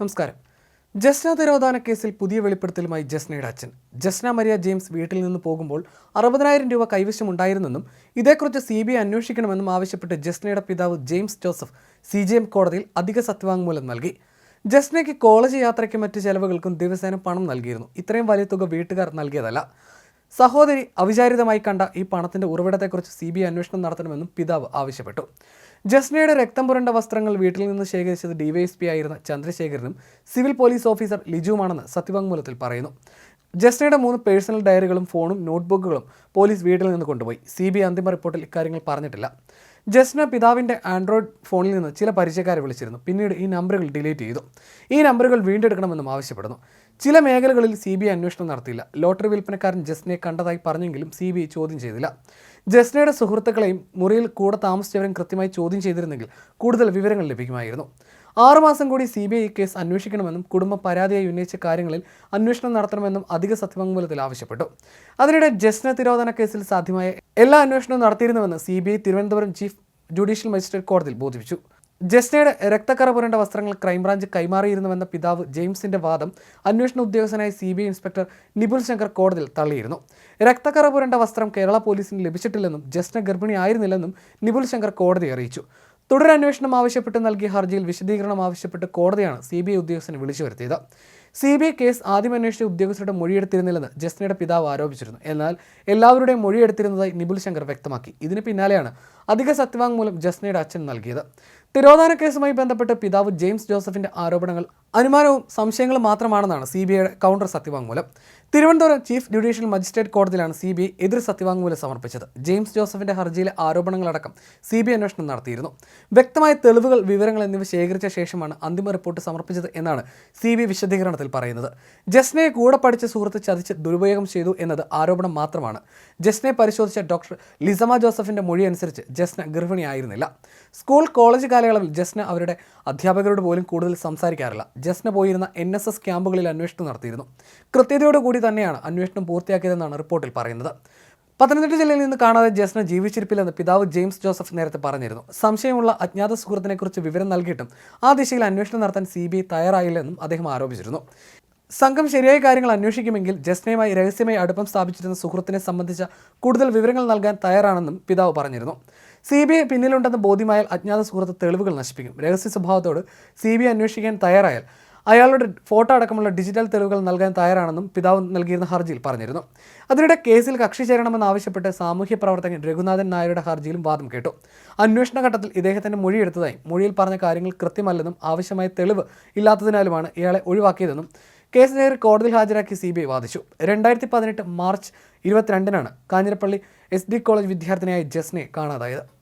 നമസ്കാരം. ജസ്ന തിരോധാന കേസിൽ പുതിയ വെളിപ്പെടുത്തലുമായി ജസ്നയുടെ അച്ഛൻ. ജസ്ന മരിയ ജെയിംസ് വീട്ടിൽ നിന്ന് പോകുമ്പോൾ അറുപതിനായിരം രൂപ കൈവശമുണ്ടായിരുന്നെന്നും ഇതേക്കുറിച്ച് സി ബി ഐ അന്വേഷിക്കണമെന്നും ആവശ്യപ്പെട്ട് ജസ്നയുടെ പിതാവ് James Joseph C G M കോടതിയിൽ അധിക സത്യവാങ്മൂലം നൽകി. ജസ്നയ്ക്ക് കോളേജ് യാത്രയ്ക്കും മറ്റ് ചെലവുകൾക്കും ദിവസേന പണം നൽകിയിരുന്നു. ഇത്രയും വലിയ തുക വീട്ടുകാർ നൽകിയതല്ല. സഹോദരി അവിചാരിതമായി കണ്ട ഈ പണത്തിന്റെ ഉറവിടത്തെക്കുറിച്ച് സി ബി ഐ അന്വേഷണം നടത്തണമെന്നും പിതാവ് ആവശ്യപ്പെട്ടു. ജസ്നയുടെ രക്തം പുരണ്ട വസ്ത്രങ്ങൾ വീട്ടിൽ നിന്ന് ശേഖരിച്ചത് ഡിവൈഎസ്പി ആയിരുന്ന ചന്ദ്രശേഖരനും സിവിൽ പോലീസ് ഓഫീസർ ലിജുവുമാണെന്ന് സത്യവാങ്മൂലത്തിൽ പറയുന്നു. ജസ്നയുടെ മൂന്ന് പേഴ്സണൽ ഡയറികളും ഫോണും നോട്ട്ബുക്കുകളും പോലീസ് വീട്ടിൽ നിന്ന് കൊണ്ടുപോയി. സി ബി ഐ അന്തിമ റിപ്പോർട്ടിൽ ഇക്കാര്യങ്ങൾ പറഞ്ഞിട്ടില്ല. ജസ്ന പിതാവിന്റെ ആൻഡ്രോയിഡ് ഫോണിൽ നിന്ന് ചില പരിചയക്കാരെ വിളിച്ചിരുന്നു. പിന്നീട് ഈ നമ്പറുകൾ ഡിലീറ്റ് ചെയ്തു. ഈ നമ്പറുകൾ വീണ്ടെടുക്കണമെന്നും ആവശ്യപ്പെടുന്നു. ചില മേഖലകളിൽ സി ബി ഐ അന്വേഷണം നടത്തിയില്ല. ലോട്ടറി വിൽപ്പനക്കാരൻ ജസ്നയെ കണ്ടതായി പറഞ്ഞെങ്കിലും സി ബി ഐ ചോദ്യം ചെയ്തില്ല. ജസ്നയുടെ സുഹൃത്തുക്കളെയും മുറിയിൽ കൂടെ താമസിച്ചവരെയും കൃത്യമായി ചോദ്യം ചെയ്തിരുന്നെങ്കിൽ കൂടുതൽ വിവരങ്ങൾ ലഭിക്കുമായിരുന്നു. ആറുമാസം കൂടി സി ബി ഐ കേസ് അന്വേഷിക്കണമെന്നും കുടുംബം പരാതിയായി ഉന്നയിച്ച കാര്യങ്ങളിൽ അന്വേഷണം നടത്തണമെന്നും അധിക സത്യവാങ്മൂലത്തിൽ ആവശ്യപ്പെട്ടു. അതിനിടെ ജസ്ന തിരോധന കേസിൽ സാധ്യമായ എല്ലാ അന്വേഷണവും നടത്തിയിരുന്നുവെന്ന് C B I Thiruvananthapuram chief judicial magistrate കോടതിയിൽ ബോധിപ്പിച്ചു. ജസ്നയുടെ രക്തക്കറ പുരണ്ട വസ്ത്രങ്ങൾ ക്രൈംബ്രാഞ്ച് കൈമാറിയിരുന്നുവെന്ന പിതാവ് ജെയിംസിന്റെ വാദം അന്വേഷണ ഉദ്യോഗസ്ഥനായ C B I inspector Nipul Shankar കോടതിയിൽ തള്ളിയിരുന്നു. രക്തക്കറ പുരണ്ട വസ്ത്രം കേരള പോലീസിന് ലഭിച്ചിട്ടില്ലെന്നും ജസ്ന ഗർഭിണി ആയിരുന്നില്ലെന്നും നിപുൽ ശങ്കർ കോടതി അറിയിച്ചു. തുടരന്വേഷണം ആവശ്യപ്പെട്ട് നൽകിയ ഹർജിയിൽ വിശദീകരണം ആവശ്യപ്പെട്ട് കോടതിയാണ് സി ബി ഐ ഉദ്യോഗസ്ഥനെ വിളിച്ചു വരുത്തിയത്. സി ബി ഐ കേസ് ആദ്യം അന്വേഷിച്ച ഉദ്യോഗസ്ഥരുടെ മൊഴിയെടുത്തിരുന്നില്ലെന്ന് ജസ്നയുടെ പിതാവ് ആരോപിച്ചിരുന്നു. എന്നാൽ എല്ലാവരുടെയും മൊഴിയെടുത്തിരുന്നതായി നിപുൽ ശങ്കർ വ്യക്തമാക്കി. ഇതിന് പിന്നാലെയാണ് അധിക സത്യവാങ്മൂലം ജസ്നയുടെ അച്ഛൻ നൽകിയത്. തിരോധാന കേസുമായി ബന്ധപ്പെട്ട് പിതാവ് ജെയിംസ് ജോസഫിന്റെ ആരോപണങ്ങൾ അനുമാനവും സംശയങ്ങളും മാത്രമാണെന്നാണ് സി ബി ഐയുടെ കൗണ്ടർ സത്യവാങ്മൂലം. തിരുവനന്തപുരം ചീഫ് ജുഡീഷ്യൽ മജിസ്ട്രേറ്റ് കോടതിയിലാണ് സി ബി ഐ എതിർ സത്യവാങ്മൂലം സമർപ്പിച്ചത്. ജെയിംസ് ജോസഫിന്റെ ഹർജിയിലെ ആരോപണങ്ങളടക്കം സി ബി ഐ അന്വേഷണം നടത്തിയിരുന്നു. വ്യക്തമായ തെളിവുകൾ വിവരങ്ങൾ എന്നിവ ശേഖരിച്ച ശേഷമാണ് അന്തിമ റിപ്പോർട്ട് സമർപ്പിച്ചത് എന്നാണ് സി ബി വിശദീകരണത്തിൽ പറയുന്നത്. ജസ്നയെ കൂടെ പഠിച്ച സുഹൃത്ത് ചതിച്ച് ദുരുപയോഗം ചെയ്തു എന്നത് ആരോപണം മാത്രമാണ്. ജസ്നയെ പരിശോധിച്ച ഡോക്ടർ ലിസമ ജോസഫിന്റെ മൊഴി അനുസരിച്ച് ജസ്ന ഗർഭിണിയായിരുന്നില്ല. സ്കൂൾ കോളേജ് കാലയളവിൽ ജസ്ന അവരുടെ അധ്യാപകരോട് പോലും കൂടുതൽ സംസാരിക്കാറില്ല. ജസ്ന പോയിരുന്ന എൻ എസ് എസ് ക്യാമ്പുകളിൽ അന്വേഷണം നടത്തിയിരുന്നു. കൃത്യതയോടുകൂടി തന്നെയാണ് അന്വേഷണം പൂർത്തിയാക്കിയതെന്നാണ് റിപ്പോർട്ടിൽ പറയുന്നത്. പത്തനംതിട്ട ജില്ലയിൽ നിന്ന് കാണാതെ ജസ്ന ജീവിച്ചിരിപ്പില്ലെന്ന് പിതാവ് ജെയിംസ് ജോസഫ് നേരത്തെ പറഞ്ഞിരുന്നു. സംശയമുള്ള അജ്ഞാത സുഹൃത്തിനെക്കുറിച്ച് വിവരം നൽകിയിട്ടും ആ ദിശയിൽ അന്വേഷണം നടത്താൻ സി ബി ഐ തയ്യാറായില്ലെന്നും അദ്ദേഹം ആരോപിച്ചിരുന്നു. സംഘം ശരിയായ കാര്യങ്ങൾ അന്വേഷിക്കുമെങ്കിൽ ജസ്നയുമായി രഹസ്യമായി അടുപ്പം സ്ഥാപിച്ചിരുന്ന സുഹൃത്തിനെ സംബന്ധിച്ച കൂടുതൽ വിവരങ്ങൾ നൽകാൻ തയ്യാറാണെന്നും പിതാവ് പറഞ്ഞിരുന്നു. സി ബി ഐ പിന്നിലുണ്ടെന്ന് ബോധ്യമായാൽ അജ്ഞാത സുഹൃത്ത് തെളിവുകൾ നശിപ്പിക്കും. രഹസ്യ സ്വഭാവത്തോട് സി ബി ഐ അന്വേഷിക്കാൻ തയ്യാറായാൽ അയാളുടെ ഫോട്ടോ അടക്കമുള്ള ഡിജിറ്റൽ തെളിവുകൾ നൽകാൻ തയ്യാറാണെന്നും പിതാവ് നൽകിയിരുന്ന ഹർജിയിൽ പറഞ്ഞിരുന്നു. അതിനിടെ കേസിൽ കക്ഷി ചേരണമെന്നാവശ്യപ്പെട്ട് സാമൂഹ്യ പ്രവർത്തകൻ രഘുനാഥൻ നായരുടെ ഹർജിയിലും വാദം കേട്ടു. അന്വേഷണ ഘട്ടത്തിൽ ഇദ്ദേഹത്തിന്റെ മൊഴിയെടുത്തതായും. മൊഴിയിൽ പറഞ്ഞ കാര്യങ്ങൾ കൃത്യമല്ലെന്നും ആവശ്യമായ തെളിവ് ഇല്ലാത്തതിനാലുമാണ് ഇയാളെ ഒഴിവാക്കിയതെന്നും കേസ് നേരിൽ കോടതിയിൽ ഹാജരാക്കി സി ബി ഐ വാദിച്ചു. രണ്ടായിരത്തി പതിനെട്ട് മാർച്ച് ഇരുപത്തിരണ്ടിനാണ് കാഞ്ഞിരപ്പള്ളി എസ് ഡി കോളേജ് വിദ്യാർത്ഥിനിയായ ജസ്നെ കാണാതായത്.